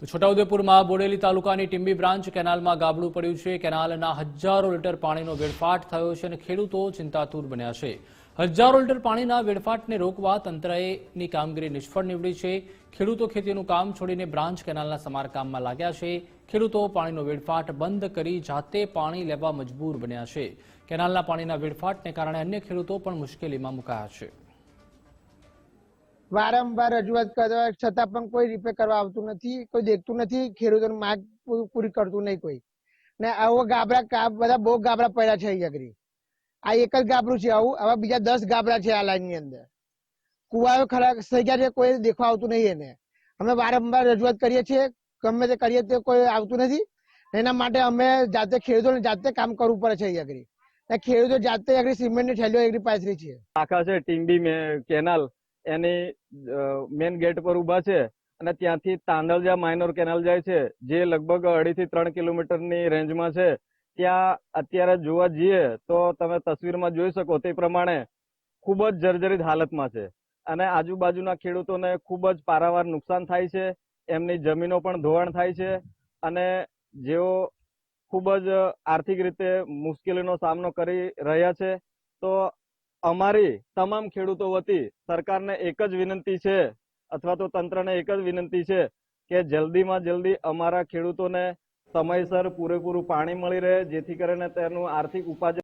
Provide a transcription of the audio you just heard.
તો છોટાઉદેપુરમાં બોડેલી તાલુકાની ટીંબી બ્રાન્ચ કેનાલમાં ગાબડું પડ્યું છે. કેનાલના હજારો લીટર પાણીનો વેડફાટ થયો છે અને ખેડૂતો ચિંતાતુર બન્યા છે. હજારો લીટર પાણીના વેડફાટને રોકવા તંત્રએની કામગીરી નિષ્ફળ નીવડી છે. ખેડૂતો ખેતીનું કામ છોડીને બ્રાન્ચ કેનાલના સમારકામમાં લાગ્યા છે. ખેડૂતો પાણીનો વેડફાટ બંધ કરી જાતે પાણી લેવા મજબૂર બન્યા છે. કેનાલના પાણીના વેડફાટને કારણે અન્ય ખેડૂતો પણ મુશ્કેલીમાં મુકાયા છે. વારંવાર રજૂઆત કરવા છતાં પણ કોઈ રિપેર કરવા આવતું નથી, કોઈ દેખતું નથી, ખેડૂતોની માંગ પૂરી કરતું નહીં કોઈ. ને આવો ગાબડા બધા બહુ ગાબડા પડ્યા છે અહીંયા આગળ. આ એક જ ગાબડું છે આવું, આવા બીજા દસ ગાબડા છે આ લાઈનની અંદર. કુવાઓ ખરાબ થઈ ગયા છે, કોઈ દેખવા આવતું નહીં એને. અમે વારંવાર રજૂઆત કરીએ છીએ, ગમે તે કરીએ તે કોઈ આવતું નથી. એના માટે અમે જાતે ખેડૂતોને જાતે કામ કરવું પડે છે અહીંયા આગળ. ખેડૂતો જાતે આગળ સિમેન્ટની થેલીઓ આગળ પાથરી છે. આખા છે ટીમ્બી કેનાલ. એની મેન ગેટ પર ઊભા છે અને ત્યાંથી તાંડલજા માઇનોર કેનાલ જાય છે, જે લગભગ અઢી થી ત્રણ કિલોમીટરની રેન્જમાં છે, ત્યાં અત્યારે જોવા જઈએ તો તમે તસવીરમાં જોઈ શકો તે પ્રમાણે ખૂબ જ જર્જરિત હાલતમાં છે. અને આજુબાજુના ખેડૂતોને ખૂબ જ પારાવાર નુકસાન થાય છે, એમની જમીનો પણ ધોવાણ થાય છે અને જેઓ ખૂબ જ આર્થિક રીતે મુશ્કેલીનો સામનો કરી રહ્યા છે, તો અમારી તમામ ખેડૂતો વતી સરકારને એક જ વિનંતી છે, અથવા તો તંત્રને એક જ વિનંતી છે કે જલ્દીમાં જલ્દી અમારા ખેડૂતોને સમયસર પૂરેપૂરું પાણી મળી રહે, જેથી કરીને તેનું આર્થિક ઉપાર્જન